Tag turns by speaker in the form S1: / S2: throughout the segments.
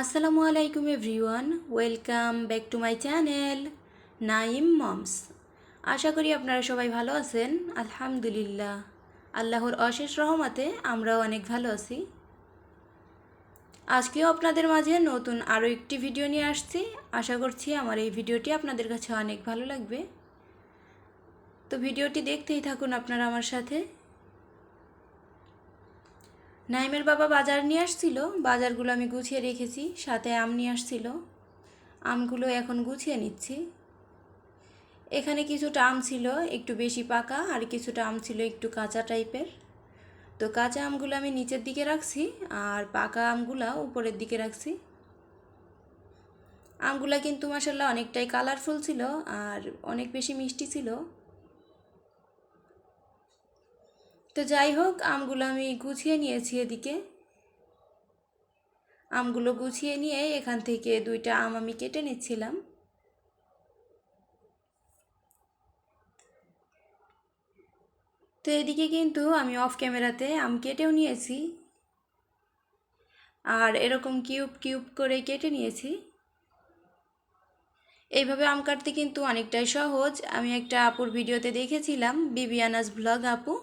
S1: আসসালামু আলাইকুম everyone, welcome back to my channel Naim moms. আশা করি আপনারা সবাই ভালো আছেন, আলহামদুলিল্লাহ। আল্লাহর অশেষ রহমতে আমরাও অনেক ভালো আছি। আজকেও আপনাদের মাঝে নতুন আরও একটি ভিডিও নিয়ে আসছি। আশা করছি আমার এই ভিডিওটি আপনাদের কাছে অনেক ভালো লাগবে। তো ভিডিওটি দেখতেই থাকুন আপনারা আমার সাথে। নাইমের বাবা বাজার নিয়ে আসছিল। বাজারগুলো আমি গুছিয়ে রেখেছি, সাথে আম নিয়ে আসছিল। আমগুলো এখন গুছিয়ে নিচ্ছি। এখানে কিছুটা আম ছিল, একটু বেশি পাকা, আর কিছুটা আম ছিল একটু কাঁচা টাইপের। তো কাঁচা আমগুলো আমি নিচের দিকে রাখছি, আর পাকা আমগুলো উপরের দিকে রাখছি। আমগুলা কিন্তু মাসাল্লাহ অনেকটাই কালারফুল ছিল, আর অনেক বেশি মিষ্টি ছিল। তো যাই হোক, আমগুলো আমি গুছিয়ে নিয়েছি এদিকে। আমগুলো গুছিয়ে নিয়ে এখান থেকে দুইটা আম আমি কেটে নিচ্ছিলাম। তো এদিকে কিন্তু আমি অফ ক্যামেরাতে আম কেটেও নিয়েছি। আর এরকম কিউব কিউব করে কেটে নিয়েছি। এইভাবে আম কাটতে কিন্তু অনেকটাই সহজ। আমি একটা আপুর ভিডিওতে দেখেছিলাম, বিবিয়ানাস ব্লগ আপু।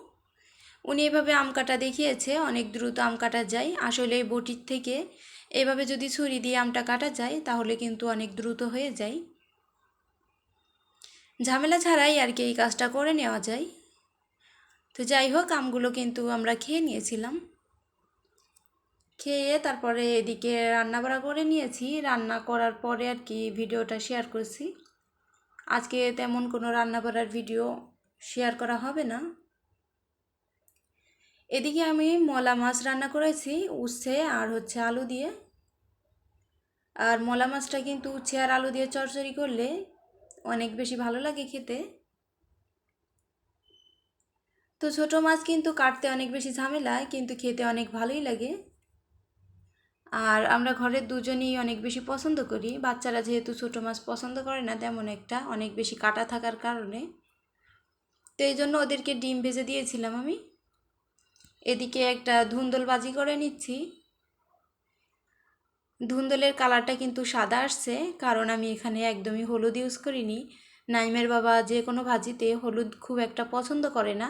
S1: উনি এভাবে আম কাটা দেখিয়েছে, অনেক দ্রুত আম কাটা যায়। আসলে বটির থেকে এভাবে যদি ছুরি দিয়ে আমটা কাটা যায়, তাহলে কিন্তু অনেক দ্রুত হয়ে যায়। ঝামেলা ছাড়াই আর কি এই কাজটা করে নেওয়া যায়। তো যাই হোক, আমগুলো কিন্তু আমরা খেয়ে নিয়েছিলাম। খেয়ে তারপরে এদিকে রান্না বাড়া করে নিয়েছি। রান্না করার পরে আর কি ভিডিওটা শেয়ার করছি। আজকে তেমন কোনো রান্না বাড়ার ভিডিও শেয়ার করা হবে না। এদিকে আমি মলা মাছ রান্না করেছি, উচ্ছে আর হচ্ছে আলু দিয়ে। আর মলা মাছটা কিন্তু উচ্ছে আর আলু দিয়ে চরচড়ি করলে অনেক বেশি ভালো লাগে খেতে। তো ছোট মাছ কিন্তু কাটতে অনেক বেশি ঝামেলা, কিন্তু খেতে অনেক ভালোই লাগে। আর আমরা ঘরের দুজনেই অনেক বেশি পছন্দ করি, বাচ্চারা যেহেতু ছোট মাছ পছন্দ করে না তেমন একটা অনেক বেশি কাটা থাকার কারণে। তো এই জন্য ওদেরকে ডিম ভেজে দিয়েছিলাম আমি। এদিকে একটা ধুন্দল বাজি করে নিচ্ছি। ধুন্দলের কালারটা কিন্তু সাদা আসছে, কারণ আমি এখানে একদমই হলুদ ইউজ করিনি। নাইমের বাবা যে কোনো ভাজিতে হলুদ খুব একটা পছন্দ করে না।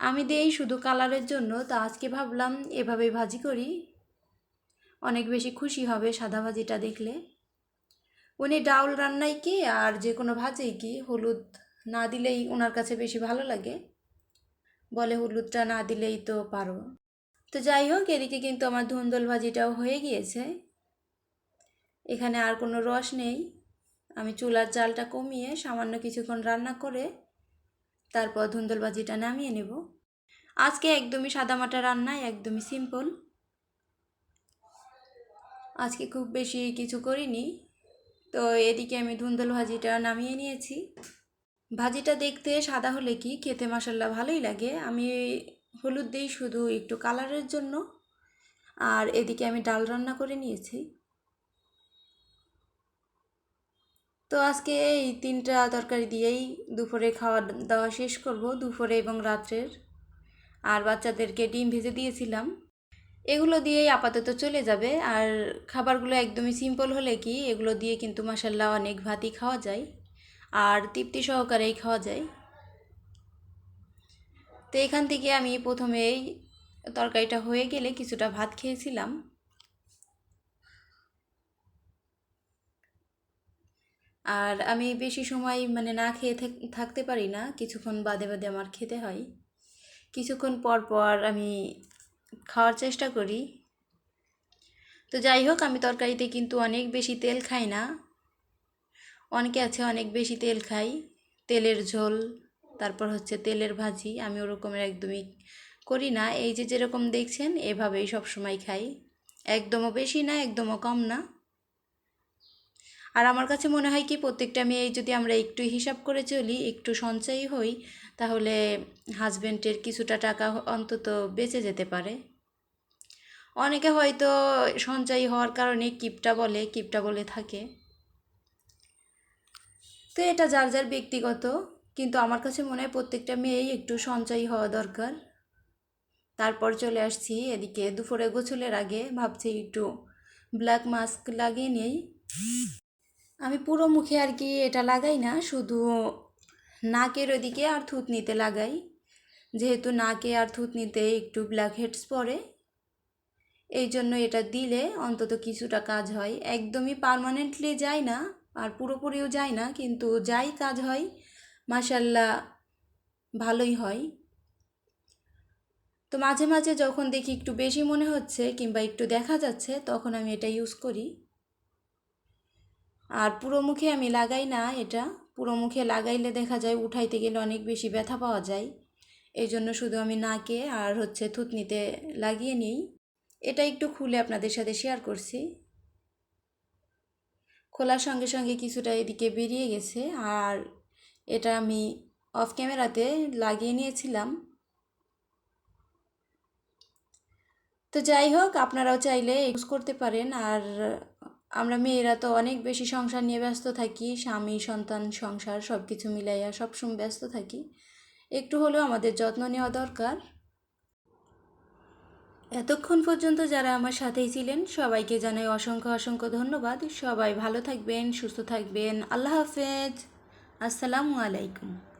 S1: আমি দেই শুধু কালারের জন্য, তা আজকে ভাবলাম এভাবেই ভাজি করি। অনেক বেশি খুশি হবে সাদা ভাজিটা দেখলে। উনি ডাউল রান্নায় কি আর যে কোনো ভাজেই কি হলুদ না দিলেই ওনার কাছে বেশি ভালো লাগে। বলে হলুদটা না দিলেই তো পারো। তো যাই হোক, এদিকে কিন্তু আমার ধুন্দল ভাজিটাও হয়ে গিয়েছে। এখানে আর কোনো রস নেই। আমি চুলার জালটা কমিয়ে সামান্য কিছুক্ষণ রান্না করে তারপর ধুন্দল ভাজিটা নামিয়ে নেব। আজকে একদমই সাদামাটা রান্না, একদমই সিম্পল আজকে খুব বেশি কিছু করিনি। তো এদিকে আমি ধুন্দল ভাজিটা নামিয়ে নিয়েছি। ভাজিটা দেখতে সাদা হলে কি? খেতে মশাল্লা ভালোই লাগে। আমি হলুদ দিই শুধু একটু কালারের জন্য। আর এদিকে আমি ডাল রান্না করে নিয়েছি। তো আজকে এই তিনটা তরকারি দিয়েই দুপুরে খাওয়া দাওয়া শেষ করব, দুপুরে এবং রাত্রের। আর বাচ্চাদেরকে ডিম ভেজে দিয়েছিলাম। এগুলো দিয়েই আপাতত চলে যাবে। আর খাবারগুলো একদমই সিম্পল হলে কি? এগুলো দিয়ে কিন্তু মাসাল্লাহ অনেক ভাতই খাওয়া যায়। আর তৃপ্তি সহকারেই খাওয়া যায়। তো এখান থেকে আমি প্রথমেই তরকারিটা হয়ে গেলে কিছুটা ভাত খেয়েছিলাম। আর আমি বেশি সময় মানে না খেয়ে থাকতে পারি না, কিছুক্ষণ বাদে বাদে আমার খেতে হয়। কিছুক্ষণ পর পর আমি খাওয়ার চেষ্টা করি। তো যাই হোক, আমি তরকারিতে কিন্তু অনেক বেশি তেল খাই না। অনেকে আছে, অনেক বেশি তেল খাই। তেলের ঝোল, তারপর হচ্ছে তেলের ভাজি, আমি ওরকমের একদমই করি না। এই যে যেরকম দেখছেন, এভাবেই সব সময় খাই। একদমও বেশি না, একদমও কম না। আর আমার কাছে মনে হয় কি, প্রত্যেকটা মেয়ে যদি আমরা একটু হিসাব করে চলি, একটু সঞ্চয়ী হই, তাহলে হাজব্যান্ডের কিছুটা টাকা অন্তত বেঁচে যেতে পারে। অনেকে হয়তো সঞ্চয়ী হওয়ার কারণে কিপটা বলে কিপটা বলে থাকে। তো এটা যার যার ব্যক্তিগত, কিন্তু আমার কাছে মনে হয় প্রত্যেকটা মেয়েই একটু সঞ্চয়ী হওয়া দরকার। তারপর চলে আসছি এদিকে, দুপুরে গোছলের আগে ভাবছি একটু ব্ল্যাক মাস্ক লাগিয়ে নেই। আমি পুরো মুখে আর কি এটা লাগাই না, শুধু নাকের ওদিকে আর থুতনিতে লাগাই। যেহেতু নাকে আর থুতনিতে একটু ব্ল্যাক হেডস পড়ে এই জন্য এটা দিলে অন্তত কিছুটা কাজ হয়। একদমই পারমানেন্টলি যায় না আর পুরোপুরিও যায় না, কিন্তু যাই কাজ হয় মাসাল্লাহ ভালোই হয়। তো মাঝে মাঝে যখন দেখি একটু বেশি মনে হচ্ছে কিংবা একটু দেখা যাচ্ছে, তখন আমি এটা ইউজ করি। আর পুরো মুখে আমি লাগাই না এটা, পুরো মুখে লাগাইলে দেখা যায় উঠাইতে গেলে অনেক বেশি ব্যথা পাওয়া যায়। এই জন্য শুধু আমি নাকে আর হচ্ছে থুতনিতে লাগিয়ে নিই। এটা একটু খুলে আপনাদের সাথে শেয়ার করছি। খোলার সঙ্গে সঙ্গে কিছুটা এদিকে বেরিয়ে গেছে। আর এটা আমি অফ ক্যামেরাতে লাগিয়ে নিয়েছিলাম। তো যাই হোক, আপনারাও চাইলে ইউজ করতে পারেন। আর আমরা মেয়েরা তো অনেক বেশি সংসার নিয়ে ব্যস্ত থাকি। স্বামী, সন্তান, সংসার সব কিছু মিলাইয়া সবসময় ব্যস্ত থাকি। একটু হলেও আমাদের যত্ন নেওয়া দরকার। এতক্ষণ পর্যন্ত যারা আমার সাথেই ছিলেন, সবাইকে জানাই অসংখ্য অসংখ্য ধন্যবাদ। সবাই ভালো থাকবেন, সুস্থ থাকবেন। আল্লাহ হাফেজ। আসসালামু আলাইকুম।